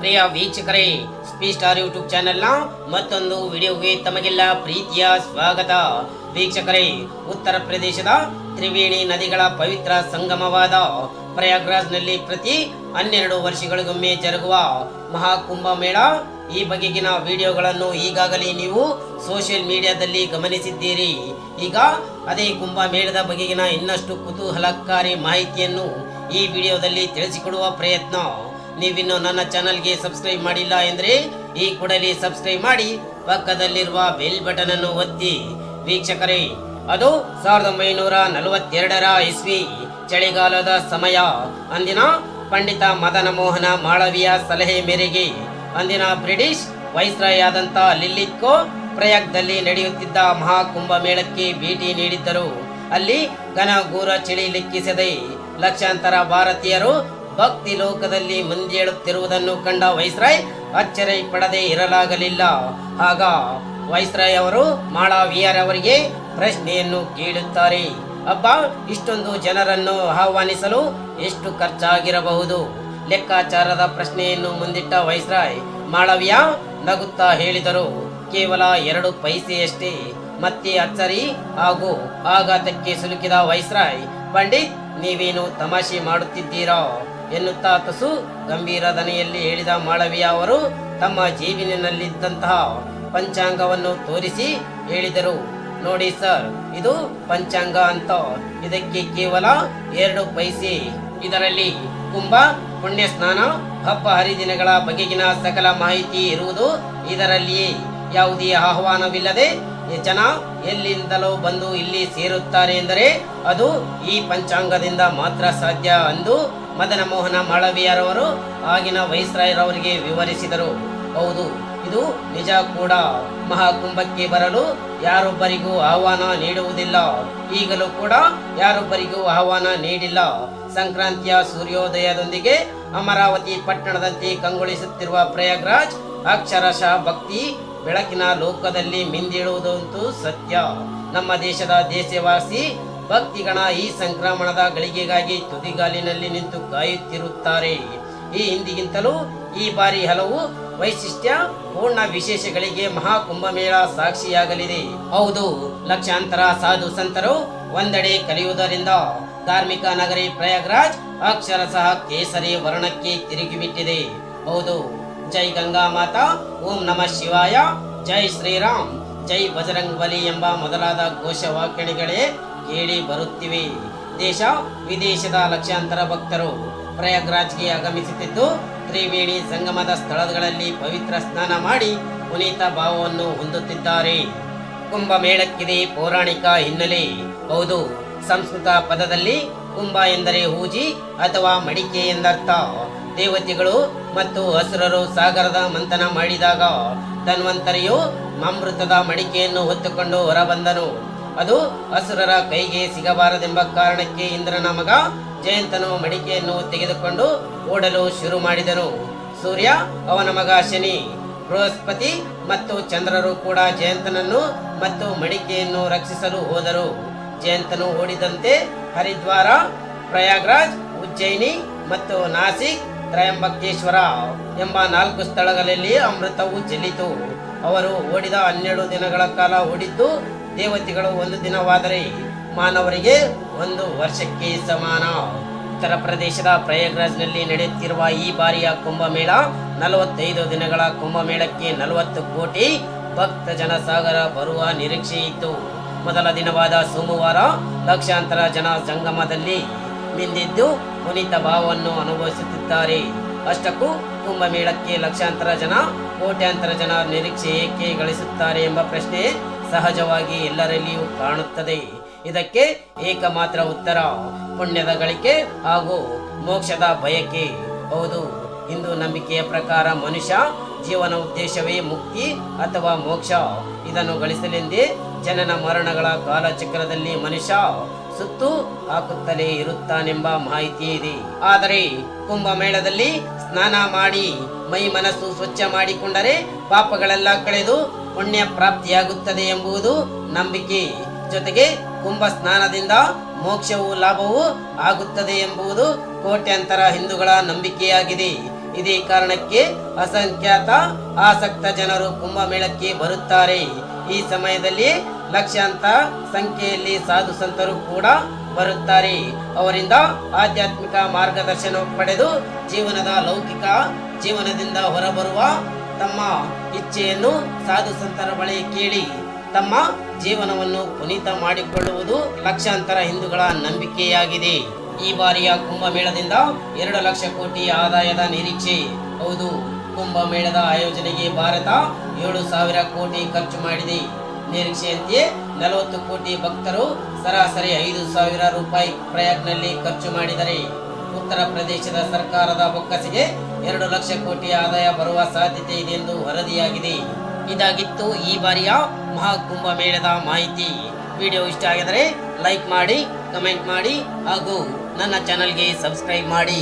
ಪ್ರಿಯ ವೀಕ್ಷಕರೇ ಸ್ಪೀ star YouTube ಚಾನೆಲ್ನ ಮತ್ತೊಂದು ವಿಡಿಯೋಗೆ ತಮಗೆಲ್ಲ ಪ್ರೀತಿಯ ಸ್ವಾಗತ. ವೀಕ್ಷಕರೇ, ಉತ್ತರ ಪ್ರದೇಶದ ತ್ರಿವೇಣಿ ನದಿಗಳ ಪವಿತ್ರ ಸಂಗಮವಾದ ಪ್ರಯಾಗ್ರಾಜ್ನಲ್ಲಿ ಪ್ರತಿ ಹನ್ನೆರಡು ವರ್ಷಗಳಿಗೊಮ್ಮೆ ಜರುಗುವ ಮಹಾಕುಂಭ ಮೇಳ. ಈ ಬಗೆಗಿನ ವಿಡಿಯೋಗಳನ್ನು ಈಗಾಗಲೇ ನೀವು ಸೋಷಿಯಲ್ ಮೀಡಿಯಾದಲ್ಲಿ ಗಮನಿಸಿದ್ದೀರಿ. ಈಗ ಅದೇ ಕುಂಭ ಮೇಳದ ಬಗೆಗಿನ ಇನ್ನಷ್ಟು ಕುತೂಹಲಕಾರಿ ಮಾಹಿತಿಯನ್ನು ಈ ವಿಡಿಯೋದಲ್ಲಿ ತಿಳಿಸಿಕೊಡುವ ಪ್ರಯತ್ನ. ನೀವಿನ್ನು ನನ್ನ ಚಾನಲ್ಗೆ ಸಬ್ಸ್ಕ್ರೈಬ್ ಮಾಡಿಲ್ಲ ಎಂದರೆ ಈ ಕೂಡಲೇ ಸಬ್ಸ್ಕ್ರೈಬ್ ಮಾಡಿ, ಪಕ್ಕದಲ್ಲಿರುವ ಬೆಲ್ ಬಟನ್ ಅನ್ನು ಒತ್ತಿ. ವೀಕ್ಷಕರೇ, ಅದು ಸಾವಿರದ ಒಂಬೈನೂರ ನಲವತ್ತೆರಡರ ಇಸ್ವಿ ಚಳಿಗಾಲದ ಸಮಯ. ಅಂದಿನ ಪಂಡಿತ ಮದನ ಮೋಹನ ಮಾಳವಿಯ ಸಲಹೆ ಮೇರೆಗೆ ಅಂದಿನ ಬ್ರಿಟಿಷ್ ವೈಸ್ರಾಯ್ ಆದಂತ ಲಿಲ್ಲಿತ್ಕೋ ಪ್ರಯಾಗ್ದಲ್ಲಿ ನಡೆಯುತ್ತಿದ್ದ ಮಹಾಕುಂಭ ಮೇಳಕ್ಕೆ ಭೇಟಿ ನೀಡಿದ್ದರು. ಅಲ್ಲಿ ಘನಘೋರ ಚಳಿ ಲೆಕ್ಕಿಸದೆ ಲಕ್ಷಾಂತರ ಭಾರತೀಯರು ಭಕ್ತಿ ಲೋಕದಲ್ಲಿ ಮುಂದೇಳುತ್ತಿರುವುದನ್ನು ಕಂಡ ವೈಸ್ರಾಯ್ ಅಚ್ಚರಿ ಪಡದೆ ಇರಲಾಗಲಿಲ್ಲ. ಆಗ ವೈಸ್ರಾಯ್ ಅವರು ಮಾಳವಿಯರ್ ಅವರಿಗೆ ಪ್ರಶ್ನೆಯನ್ನು ಕೇಳುತ್ತಾರೆ. ಅಬ್ಬ, ಇಷ್ಟೊಂದು ಜನರನ್ನು ಆಹ್ವಾನಿಸಲು ಎಷ್ಟು ಖರ್ಚಾಗಿರಬಹುದು? ಲೆಕ್ಕಾಚಾರದ ಪ್ರಶ್ನೆಯನ್ನು ಮುಂದಿಟ್ಟ ವೈಸ್ರಾಯ್ ಮಾಳವಿಯ ನಗುತ್ತಾ ಹೇಳಿದರು, ಕೇವಲ ಎರಡು ಪೈಸೆಯಷ್ಟೇ. ಮತ್ತೆ ಅಚ್ಚರಿ ಹಾಗೂ ಆಘಾತಕ್ಕೆ ಸಿಲುಕಿದ ವೈಸ್ರಾಯ್, ಪಂಡಿತ್ ನೀವೇನು ತಮಾಷೆ ಮಾಡುತ್ತಿದ್ದೀರಾ ಎನ್ನುತ್ತಾ ತುಸು ಗಂಭೀರ ದನೆಯಲ್ಲಿ ಹೇಳಿದ ಮಾಳವಿಯ ಅವರು ತಮ್ಮ ಜೀವಿನಲ್ಲಿದ್ದಂತಹ ಪಂಚಾಂಗವನ್ನು ತೋರಿಸಿ ಹೇಳಿದರು. ನೋಡಿ ಸರ್, ಇದು ಪಂಚಾಂಗ ಅಂತ. ಇದಕ್ಕೆ ಕೇವಲ ಎರಡು ಪೈಸೆ. ಇದರಲ್ಲಿ ಕುಂಭ, ಪುಣ್ಯ ಸ್ನಾನ, ಹಬ್ಬ ಹರಿದಿನಗಳ ಬಗೆಗಿನ ಸಕಲ ಮಾಹಿತಿ ಇರುವುದು ಇದರಲ್ಲಿಯೇ. ಯಾವುದೇ ಆಹ್ವಾನವಿಲ್ಲದೆ ಜನ ಎಲ್ಲಿಂದಲೋ ಬಂದು ಇಲ್ಲಿ ಸೇರುತ್ತಾರೆ ಎಂದರೆ ಅದು ಈ ಪಂಚಾಂಗದಿಂದ ಮಾತ್ರ ಸಾಧ್ಯ ಎಂದು ಮದನ ಮೋಹನ ಮಾಳವಿಯರವರು ಆಗಿನ ವೈಸ್ರಾಯರವರಿಗೆ ವಿವರಿಸಿದರು. ಹೌದು, ಇದು ನಿಜ ಕೂಡ. ಮಹಾಕುಂಭಕ್ಕೆ ಬರಲು ಯಾರೊಬ್ಬರಿಗೂ ಆಹ್ವಾನ ನೀಡುವುದಿಲ್ಲ. ಈಗಲೂ ಕೂಡ ಯಾರೊಬ್ಬರಿಗೂ ಆಹ್ವಾನ ನೀಡಿಲ್ಲ. ಸಂಕ್ರಾಂತಿಯ ಸೂರ್ಯೋದಯದೊಂದಿಗೆ ಅಮರಾವತಿ ಪಟ್ಟಣದಂತೆ ಕಂಗೊಳಿಸುತ್ತಿರುವ ಪ್ರಯಾಗ್ರಾಜ್, ಅಕ್ಷರಶಃ ಭಕ್ತಿ ಬೆಳಕಿನ ಲೋಕದಲ್ಲಿ ಮಿಂದೇಳುವುದಂತೂ ಸತ್ಯ. ನಮ್ಮ ದೇಶದ ದೇಶವಾಸಿ ಭಕ್ತಿಗಣ ಈ ಸಂಕ್ರಮಣದ ಗಳಿಗೆಗಾಗಿ ತುದಿಗಾಲಿನಲ್ಲಿ ನಿಂತು ಕಾಯುತ್ತಿರುತ್ತಾರೆ. ಈ ಹಿಂದಿಗಿಂತಲೂ ಈ ಬಾರಿ ಹಲವು ವೈಶಿಷ್ಟ್ಯ, ಪೂರ್ಣ ವಿಶೇಷಗಳಿಗೆ ಮಹಾಕುಂಭಮೇಳ ಸಾಕ್ಷಿಯಾಗಲಿದೆ. ಹೌದು, ಲಕ್ಷಾಂತರ ಸಾಧು ಸಂತರು ಒಂದೆಡೆ ಕಲಿಯುವುದರಿಂದ ಧಾರ್ಮಿಕ ನಗರಿ ಪ್ರಯಾಗ್ರಾಜ್ ಅಕ್ಷರಶಃ ಕೇಸರಿ ವರ್ಣಕ್ಕೆ ತಿರುಗಿಬಿಟ್ಟಿದೆ. ಹೌದು. ಜೈ ಗಂಗಾ ಮಾತಾ, ಓಂ ನಮಃ ಶಿವಾಯ, ಜೈ ಶ್ರೀರಾಮ್, ಜೈ ಬಜರಂಗ್ ಬಲಿ ಎಂಬ ಮೊದಲಾದ ಘೋಷವಾಕ್ಯಗಳೇ ಕೇಳಿ ಬರುತ್ತಿವೆ. ದೇಶ ವಿದೇಶದ ಲಕ್ಷಾಂತರ ಭಕ್ತರು ಪ್ರಯಾಗ್ರಾಜ್ಗೆ ಆಗಮಿಸುತ್ತಿದ್ದು, ತ್ರಿವೇಣಿ ಸಂಗಮದ ಸ್ಥಳಗಳಲ್ಲಿ ಪವಿತ್ರ ಸ್ನಾನ ಮಾಡಿ ಪುನೀತ ಭಾವವನ್ನು ಹೊಂದುತ್ತಿದ್ದಾರೆ. ಕುಂಭಮೇಳಕ್ಕಿದೆ ಪೌರಾಣಿಕ ಹಿನ್ನೆಲೆ. ಹೌದು, ಸಂಸ್ಕೃತ ಪದದಲ್ಲಿ ಕುಂಭ ಎಂದರೆ ಹೂಜಿ ಅಥವಾ ಮಡಿಕೆ ಎಂದರ್ಥ. ದೇವತೆಗಳು ಮತ್ತು ಹಸುರರು ಸಾಗರದ ಮಂಥನ ಮಾಡಿದಾಗ ಧನ್ವಂತರಿಯು ಅಮೃತದ ಮಡಿಕೆಯನ್ನು ಹೊತ್ತುಕೊಂಡು ಹೊರಬಂದನು. ಅದು ಹಸುರರ ಕೈಗೆ ಸಿಗಬಾರದೆಂಬ ಕಾರಣಕ್ಕೆ ಇಂದ್ರನ ಮಗ ಜಯಂತನು ಮಡಿಕೆಯನ್ನು ತೆಗೆದುಕೊಂಡು ಓಡಲು ಶುರು ಮಾಡಿದನು. ಸೂರ್ಯ, ಅವನ ಮಗ ಶನಿ, ಬೃಹಸ್ಪತಿ ಮತ್ತು ಚಂದ್ರರು ಕೂಡ ಜಯಂತನನ್ನು ಮತ್ತು ಮಡಿಕೆಯನ್ನು ರಕ್ಷಿಸಲು ಹೋದರು. ಜಯಂತನು ಓಡಿದಂತೆ ಹರಿದ್ವಾರ, ಪ್ರಯಾಗ್ರಾಜ್, ಉಜ್ಜಯಿನಿ ಮತ್ತು ನಾಸಿಕ್ ತ್ರಯಂಬಕೇಶ್ವರ ಎಂಬ ನಾಲ್ಕು ಸ್ಥಳಗಳಲ್ಲಿ ಅಮೃತವು ಚೆಲ್ಲಿತು ಅವರು ಓಡಿದ ಹನ್ನೆರಡು ದಿನಗಳ ಕಾಲ ಓಡಿದ್ದು, ದೇವತೆಗಳು ಒಂದು ದಿನವಾದರೆ ಮಾನವರಿಗೆ ಒಂದು ವರ್ಷಕ್ಕೆ ಸಮಾನ. ಉತ್ತರ ಪ್ರದೇಶದ ಪ್ರಯಾಗ್ರಾಜ್ನಲ್ಲಿ ನಡೆಯುತ್ತಿರುವ ಈ ಬಾರಿಯ ಕುಂಭಮೇಳ ನಲವತ್ತೈದು ದಿನಗಳ ಕುಂಭಮೇಳಕ್ಕೆ ನಲವತ್ತು ಕೋಟಿ ಭಕ್ತ ಜನಸಾಗರ ಬರುವ ನಿರೀಕ್ಷೆ ಇತ್ತು ಮೊದಲ ದಿನವಾದ ಸೋಮವಾರ ಲಕ್ಷಾಂತರ ಜನ ಸಂಗಮದಲ್ಲಿ ಮಿಂದಿದ್ದು ಪುನೀತ ಭಾವವನ್ನು ಅನುಭವಿಸುತ್ತಿದ್ದಾರೆ. ಅಷ್ಟಕ್ಕೂ ಕುಂಭಮೇಳಕ್ಕೆ ಲಕ್ಷಾಂತರ ಜನ, ಕೋಟ್ಯಾಂತರ ಜನ ನಿರೀಕ್ಷೆ ಏಕೆ ಗಳಿಸುತ್ತಾರೆ ಎಂಬ ಪ್ರಶ್ನೆ ಸಹಜವಾಗಿ ಎಲ್ಲರಲ್ಲಿಯೂ ಕಾಣುತ್ತದೆ. ಇದಕ್ಕೆ ಏಕಮಾತ್ರ ಉತ್ತರ ಪುಣ್ಯದ ಗಳಿಕೆ ಹಾಗೂ ಮೋಕ್ಷದ ಬಯಕೆ. ಹೌದು, ಹಿಂದೂ ನಂಬಿಕೆಯ ಪ್ರಕಾರ ಮನುಷ್ಯ ಜೀವನ ಉದ್ದೇಶವೇ ಮುಕ್ತಿ ಅಥವಾ ಮೋಕ್ಷ. ಇದನ್ನು ಗಳಿಸಲೆಂದೇ ಜನನ ಮರಣಗಳ ಕಾಲಚಕ್ರದಲ್ಲಿ ಮನುಷ್ಯ ಸುತ್ತು ಹಾಕುತ್ತಲೇ ಇರುತ್ತಾನೆಂಬ ಮಾಹಿತಿ ಇದೆ. ಆದರೆ ಕುಂಭಮೇಳದಲ್ಲಿ ಸ್ನಾನ ಮಾಡಿ ಮೈ ಮನಸ್ಸು ಸ್ವಚ್ಛ ಮಾಡಿಕೊಂಡರೆ ಪಾಪಗಳೆಲ್ಲ ಕಳೆದು ಪುಣ್ಯ ಪ್ರಾಪ್ತಿಯಾಗುತ್ತದೆ ಎಂಬುದು ನಂಬಿಕೆ. ಜೊತೆಗೆ ಕುಂಭ ಸ್ನಾನದಿಂದ ಮೋಕ್ಷವು ಲಾಭವೂ ಆಗುತ್ತದೆ ಎಂಬುದು ಕೋಟ್ಯಾಂತರ ಹಿಂದೂಗಳ ನಂಬಿಕೆಯಾಗಿದೆ. ಇದೇ ಕಾರಣಕ್ಕೆ ಅಸಂಖ್ಯಾತ ಆಸಕ್ತ ಜನರು ಕುಂಭಮೇಳಕ್ಕೆ ಬರುತ್ತಾರೆ. ಈ ಸಮಯದಲ್ಲಿ ಲಕ್ಷಾಂತರ ಸಂಖ್ಯೆಯಲ್ಲಿ ಸಾಧು ಸಂತರು ಕೂಡ ಬರುತ್ತಾರೆ. ಅವರಿಂದ ಆಧ್ಯಾತ್ಮಿಕ ಮಾರ್ಗದರ್ಶನ ಪಡೆದು ಜೀವನದ ಲೌಕಿಕ ಜೀವನದಿಂದ ಹೊರಬರುವ ತಮ್ಮ ಇಚ್ಛೆಯನ್ನು ಸಾಧು ಸಂತರ ಬಳಿ ಕೇಳಿ ತಮ್ಮ ಜೀವನವನ್ನು ಪುನೀತ ಮಾಡಿಕೊಳ್ಳುವುದು ಲಕ್ಷಾಂತರ ಹಿಂದೂಗಳ ನಂಬಿಕೆಯಾಗಿದೆ. ಈ ಬಾರಿಯ ಕುಂಭಮೇಳದಿಂದ ಎರಡು ಲಕ್ಷ ಕೋಟಿ ಆದಾಯದ ನಿರೀಕ್ಷೆ. ಹೌದು, ಕುಂಭಮೇಳದ ಆಯೋಜನೆಗೆ ಭಾರತ ಏಳು ಸಾವಿರ ಕೋಟಿ ಖರ್ಚು ಮಾಡಿದೆ. ನಿರೀಕ್ಷೆಯಂತೆ ನಲವತ್ತು ಕೋಟಿ ಭಕ್ತರು ಸರಾಸರಿ ಐದು ಸಾವಿರ ರೂಪಾಯಿ ಪ್ರಯಾಗ್ನಲ್ಲಿ ಖರ್ಚು ಮಾಡಿದರೆ ಉತ್ತರ ಪ್ರದೇಶದ ಸರ್ಕಾರದ ಬೊಕ್ಕಸಿಗೆ ಎರಡು ಲಕ್ಷ ಕೋಟಿ ಆದಾಯ ಬರುವ ಸಾಧ್ಯತೆ ಇದೆ ಎಂದು ವರದಿಯಾಗಿದೆ. ಇದಾಗಿತ್ತು ಈ ಬಾರಿಯ ಮಹಾಕುಂಭ ಮೇಳದ ಮಾಹಿತಿ. ವಿಡಿಯೋ ಇಷ್ಟ ಆಗಿದರೆ ಲೈಕ್ ಮಾಡಿ, ಕಮೆಂಟ್ ಮಾಡಿ ಹಾಗೂ ನನ್ನ ಚಾನಲ್ಗೆ ಸಬ್ಸ್ಕ್ರೈಬ್ ಮಾಡಿ.